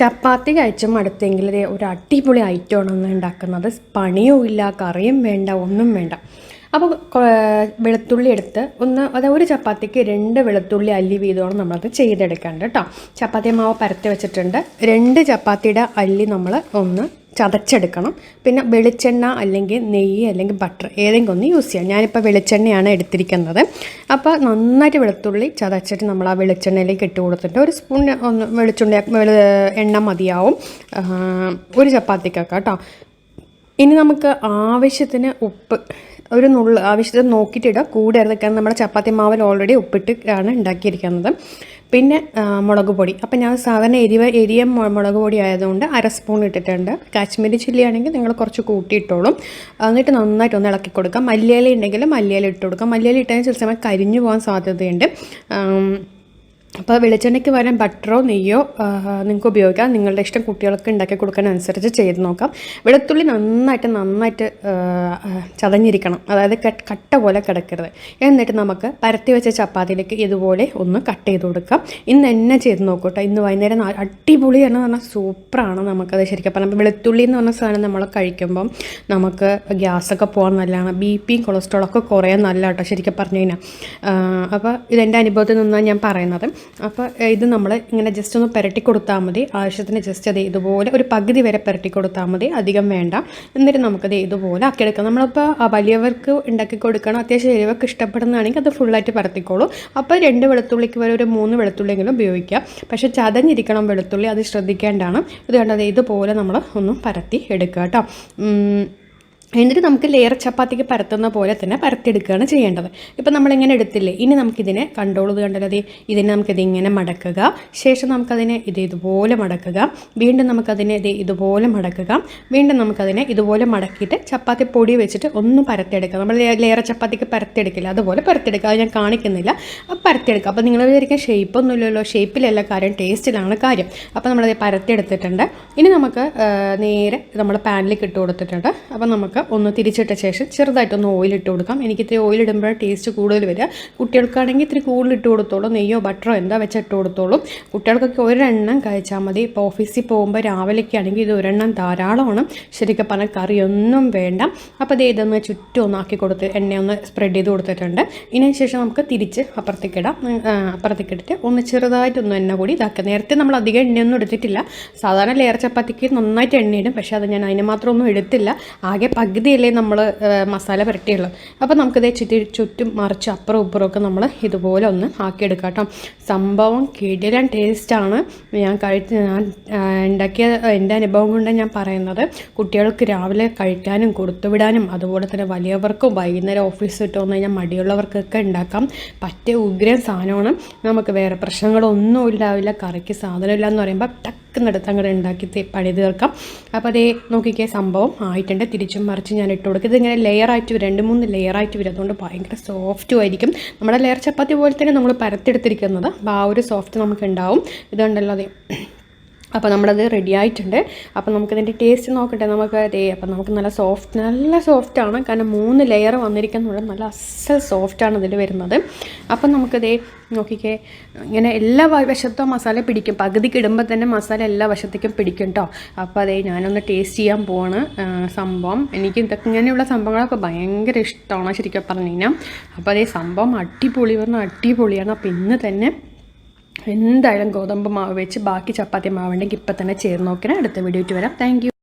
ചപ്പാത്തി കഴിച്ച മടുത്തെങ്കിൽ ഒരു അടിപൊളി ഐറ്റമാണ് ഒന്ന് ഉണ്ടാക്കുന്നത്. പണിയും ഇല്ല കറിയും വേണ്ട ഒന്നും വേണ്ട. അപ്പോൾ വെളുത്തുള്ളി എടുത്ത് ഒന്ന് അതായത് ഒരു ചപ്പാത്തിക്ക് രണ്ട് വെളുത്തുള്ളി അല്ലി വീതമാണ് നമ്മളത് ചെയ്തെടുക്കേണ്ടത് കേട്ടോ. ചപ്പാത്തി മാവ് പരത്തി വെച്ചിട്ടുണ്ട്. രണ്ട് ചപ്പാത്തിയുടെ അല്ലി നമ്മൾ ഒന്ന് ചതച്ചെടുക്കണം. പിന്നെ വെളിച്ചെണ്ണ അല്ലെങ്കിൽ നെയ്യ് അല്ലെങ്കിൽ ബട്ടർ ഏതെങ്കിലും ഒന്ന് യൂസ് ചെയ്യാം. ഞാനിപ്പോൾ വെളിച്ചെണ്ണയാണ് എടുത്തിരിക്കുന്നത്. അപ്പോൾ നന്നായിട്ട് വെളുത്തുള്ളി ചതച്ചിട്ട് നമ്മൾ ആ വെളിച്ചെണ്ണയിലേക്ക് ഇട്ട് കൊടുത്തിട്ട് ഒരു സ്പൂൺ ഒന്ന് വെളിച്ചുണ്ണ എണ്ണ മതിയാവും. ഒരു ചപ്പാത്തിക്കൊക്കെ കേട്ടോ. ഇനി നമുക്ക് ആവശ്യത്തിന് ഉപ്പ് ഒരു നുള്ള് ആവശ്യത്തിന് നോക്കിയിട്ടിടുക കൂടെ കാരണം നമ്മുടെ ചപ്പാത്തി മാവിൽ ഓൾറെഡി ഉപ്പിട്ട് ആണ് ഉണ്ടാക്കിയിരിക്കുന്നത്. പിന്നെ മുളക് പൊടി. അപ്പം ഞാൻ സാധാരണ എരിവ് എരിയ മുളക് പൊടി ആയതുകൊണ്ട് അര സ്പൂൺ ഇട്ടിട്ടുണ്ട്. കാശ്മീരി ചില്ലി ആണെങ്കിൽ നിങ്ങൾ കുറച്ച് കൂട്ടിയിട്ടോളും എന്നിട്ട് നന്നായിട്ട് ഒന്ന് ഇളക്കി കൊടുക്കാം. മല്ലിയില ഉണ്ടെങ്കിൽ മല്ലിയില ഇട്ട് കൊടുക്കാം. മല്ലിയില ഇട്ടാൽ ചില സമയം കരിഞ്ഞു പോകാൻ സാധ്യതയുണ്ട്. അപ്പോൾ വെളിച്ചെണ്ണയ്ക്ക് പകരം ബട്ടറോ നെയ്യോ നിങ്ങൾക്ക് ഉപയോഗിക്കാം. നിങ്ങളുടെ ഇഷ്ടം കുട്ടികൾക്ക് ഉണ്ടാക്കി കൊടുക്കാനനുസരിച്ച് ചെയ്ത് നോക്കാം. വെളുത്തുള്ളി നന്നായിട്ട് നന്നായിട്ട് ചതഞ്ഞിരിക്കണം. അതായത് കട്ട പോലെ കിടക്കരുത്. എന്നിട്ട് നമുക്ക് പരത്തി വെച്ച ചപ്പാത്തിയിലേക്ക് ഇതുപോലെ ഒന്ന് കട്ട് ചെയ്ത് കൊടുക്കാം. ഇന്ന് എന്നെ ചെയ്ത് നോക്കൂട്ടോ ഇന്ന് വൈകുന്നേരം അടിപൊളി എന്ന് പറഞ്ഞാൽ സൂപ്പറാണ് നമുക്കത് ശരിക്കും. പറഞ്ഞാൽ വെളുത്തുള്ളി എന്ന് പറഞ്ഞ സാധനം നമ്മൾ കഴിക്കുമ്പം നമുക്ക് ഗ്യാസൊക്കെ പോകാൻ നല്ലതാണ്. ബി പിയും കൊളസ്ട്രോളൊക്കെ കുറയാൻ നല്ല കേട്ടോ ശരിക്കും പറഞ്ഞു കഴിഞ്ഞാൽ. അപ്പോൾ ഇതെന്റെ അനുഭവത്തിൽ നിന്നാണ് ഞാൻ പറയുന്നത്. അപ്പോൾ ഇത് നമ്മൾ ഇങ്ങനെ ജസ്റ്റ് ഒന്ന് പുരട്ടി കൊടുത്താൽ മതി. ആവശ്യത്തിന് ജസ്റ്റ് അത് ഇതുപോലെ ഒരു പകുതി വരെ പുരട്ടി കൊടുത്താൽ മതി. അധികം വേണ്ട. എന്നിട്ട് നമുക്കത് ഇതുപോലെ ആക്കിയെടുക്കാം. നമ്മളിപ്പോൾ വലിയവർക്ക് ഉണ്ടാക്കി കൊടുക്കണം അത്യാവശ്യം എരിവൊക്കെ ഇഷ്ടപ്പെടുന്നതാണെങ്കിൽ അത് ഫുള്ളായിട്ട് പരത്തിക്കോളൂ. അപ്പോൾ രണ്ട് വെളുത്തുള്ളിക്ക് വരെ ഒരു മൂന്ന് വെളുത്തുള്ളിയെങ്കിലും ഉപയോഗിക്കാം. പക്ഷേ ചതഞ്ഞിരിക്കണം വെളുത്തുള്ളി അത് ശ്രദ്ധിക്കേണ്ടതാണ്. ഇത് കണ്ടത് ഇതുപോലെ നമ്മൾ ഒന്ന് പരത്തി എടുക്കുക കേട്ടോ. എന്നിട്ട് നമുക്ക് ലെയർ ചപ്പാത്തിക്ക് പരത്തുന്ന പോലെ തന്നെ പരത്തിയെടുക്കുകയാണ് ചെയ്യേണ്ടത്. ഇപ്പം നമ്മളിങ്ങനെ എടുത്തില്ലേ? ഇനി നമുക്കിതിനെ കണ്ടോളൂ കണ്ടല്ലോ ദേ. ഇതിനെ നമുക്കിത് ഇങ്ങനെ മടക്കുക. ശേഷം നമുക്കതിനെ ഇത് ഇതുപോലെ മടക്കുക. വീണ്ടും നമുക്കതിനെ ഇത് ഇതുപോലെ മടക്കുക. വീണ്ടും നമുക്കതിനെ ഇതുപോലെ മടക്കിയിട്ട് ചപ്പാത്തി പൊടി വെച്ചിട്ട് ഒന്ന് പരത്തിയെടുക്കുക. നമ്മൾ ലെയർ ചപ്പാത്തിക്ക് പരത്തിയെടുക്കില്ല. അതുപോലെ പരത്തിയെടുക്കുക. അത് ഞാൻ കാണിക്കുന്നില്ല. അപ്പോൾ പരത്തിയെടുക്കുക. അപ്പോൾ നിങ്ങൾ വിചാരിക്കാൻ ഷേപ്പൊന്നുമില്ലല്ലോ ഷേപ്പിലല്ല കാര്യം. ടേസ്റ്റിലാണ് കാര്യം. അപ്പോൾ നമ്മളത് പരത്തിയെടുത്തിട്ടുണ്ട്. ഇനി നമുക്ക് നേരെ നമ്മൾ പാനിലേക്ക് ഇട്ട് കൊടുത്തിട്ടുണ്ട്. അപ്പോൾ നമുക്ക് ഒന്ന് തിരിച്ചിട്ട ശേഷം ചെറുതായിട്ടൊന്ന് ഓയിൽ ഇട്ട് കൊടുക്കാം. എനിക്ക് ഇത്തിരി ഓയിൽ ഇടുമ്പോഴാണ് ടേസ്റ്റ് കൂടുതൽ വരിക. കുട്ടികൾക്കാണെങ്കിൽ ഇത്തിരി കൂടുതൽ ഇട്ട് കൊടുത്തോളൂ. നെയ്യോ ബട്ടറോ എന്താ വെച്ച് ഇട്ട് കൊടുത്തോളൂ. കുട്ടികൾക്കൊക്കെ ഒരെണ്ണം കഴിച്ചാൽ മതി. ഇപ്പോൾ ഓഫീസിൽ പോകുമ്പോൾ രാവിലേക്ക് ആണെങ്കിൽ ഇത് ഒരെണ്ണം ധാരാളമാണ്. ശരിക്കും പറഞ്ഞാൽ കറിയൊന്നും വേണ്ട. അപ്പോൾ ഇത് ഇതൊന്ന് ചുറ്റും ഒന്നാക്കി കൊടുത്ത് എണ്ണ ഒന്ന് സ്പ്രെഡ് ചെയ്ത് കൊടുത്തിട്ടുണ്ട്. ഇതിന് ശേഷം നമുക്ക് തിരിച്ച് അപ്പുറത്തേക്ക് ഇടാം. അപ്പുറത്തേക്ക് ഇട്ടിട്ട് ഒന്ന് ചെറുതായിട്ടൊന്ന് എണ്ണ കൂടി ഇതാക്കുക നേരത്തെ നമ്മൾ അധികം എണ്ണയൊന്നും എടുത്തിട്ടില്ല. സാധാരണ ലെയർ ചപ്പാത്തിക്ക് നന്നായിട്ട് എണ്ണയിടും പക്ഷേ അത് ഞാൻ അതിന് മാത്രമൊന്നും എടുത്തില്ല. ആകെ പകുതിയല്ലേ നമ്മൾ മസാല പുരട്ടിയുള്ളൂ. അപ്പോൾ നമുക്കിത് ചുറ്റി ചുറ്റും മറിച്ച് അപ്പുറം ഉപ്പുറമൊക്കെ നമ്മൾ ഇതുപോലെ ഒന്ന് ആക്കിയെടുക്കാം കേട്ടോ. സംഭവം കിടിലൻ ടേസ്റ്റാണ്. ഞാൻ കഴിച്ച് ഞാൻ ഉണ്ടാക്കിയ എന്റെ അനുഭവം കൊണ്ട് ഞാൻ പറയുന്നത്. കുട്ടികൾക്ക് രാവിലെ കഴിക്കാനും കൊടുത്തുവിടാനും അതുപോലെ തന്നെ വലിയവർക്കും വൈകുന്നേരം ഓഫീസ് വിട്ട് വന്നു കഴിഞ്ഞാൽ മടിയുള്ളവർക്കൊക്കെ ഉണ്ടാക്കാം. പറ്റിയ ഉഗ്രൻ സാധനമാണ്. നമുക്ക് വേറെ പ്രശ്നങ്ങളൊന്നും ഇല്ലാവില്ല. കറിക്ക് സാധനമില്ല എന്ന് പറയുമ്പോൾ ടക്കുന്നെടുത്ത് അങ്ങോട്ട് ഉണ്ടാക്കി പണി തീർക്കാം അപ്പോൾ അതേ നോക്കിക്കേ സംഭവം ആയിട്ടുണ്ട്. തിരിച്ചും മറിച്ച് ഞാൻ ഇട്ട് കൊടുക്കും. ഇതിങ്ങനെ ലെയർ ആയിട്ട് വരും. രണ്ട് മൂന്ന് ലെയർ ആയിട്ട് വരും. അതുകൊണ്ട് ഭയങ്കര സോഫ്റ്റും ആയിരിക്കും. നമ്മുടെ ലെയർ ചപ്പാത്തി പോലെ തന്നെ നമ്മൾ പരത്തെടുത്തിരിക്കുന്നത് അപ്പോൾ ആ ഒരു സോഫ്റ്റ് നമുക്ക് ഉണ്ടാവും. ഇതുണ്ടല്ലോ അതെ. അപ്പോൾ നമ്മളത് റെഡി ആയിട്ടുണ്ട്. അപ്പോൾ നമുക്കിതിന്റെ ടേസ്റ്റ് നോക്കട്ടെ. നമുക്ക് അതേ അപ്പോൾ നമുക്ക് നല്ല സോഫ്റ്റ് നല്ല സോഫ്റ്റാണ് കാരണം മൂന്ന് ലെയർ വന്നിരിക്കുന്നുള്ള നല്ല അസൽ സോഫ്റ്റാണ് ഇതിൽ വരുന്നത്. അപ്പം നമുക്കതേ നോക്കിക്കേ. ഇങ്ങനെ എല്ലാ വശത്തും മസാല പിടിക്കും. പകുതിക്ക് ഇടുമ്പോൾ തന്നെ മസാല എല്ലാ വശത്തേക്കും പിടിക്കും കേട്ടോ അപ്പോൾ അതേ ഞാനൊന്ന് ടേസ്റ്റ് ചെയ്യാൻ പോവാണ് സംഭവം. എനിക്ക് ഇതൊക്കെ ഇങ്ങനെയുള്ള സംഭവങ്ങളൊക്കെ ഭയങ്കര ഇഷ്ടമാണ് ശരിക്കും പറഞ്ഞു കഴിഞ്ഞാൽ അപ്പോൾ അതേ സംഭവം അടിപൊളി. പറഞ്ഞാൽ അടിപൊളിയാണ്. അപ്പോൾ ഇന്ന് തന്നെ എന്തായാലും ഗോതമ്പ് മാവ് വെച്ച് ബാക്കി ചപ്പാത്തി മാവുണ്ടെങ്കിൽ ഇപ്പം തന്നെ ചേർന്ന് നോക്കണേ അടുത്ത വീഡിയോയ്ക്ക് വരാം. താങ്ക്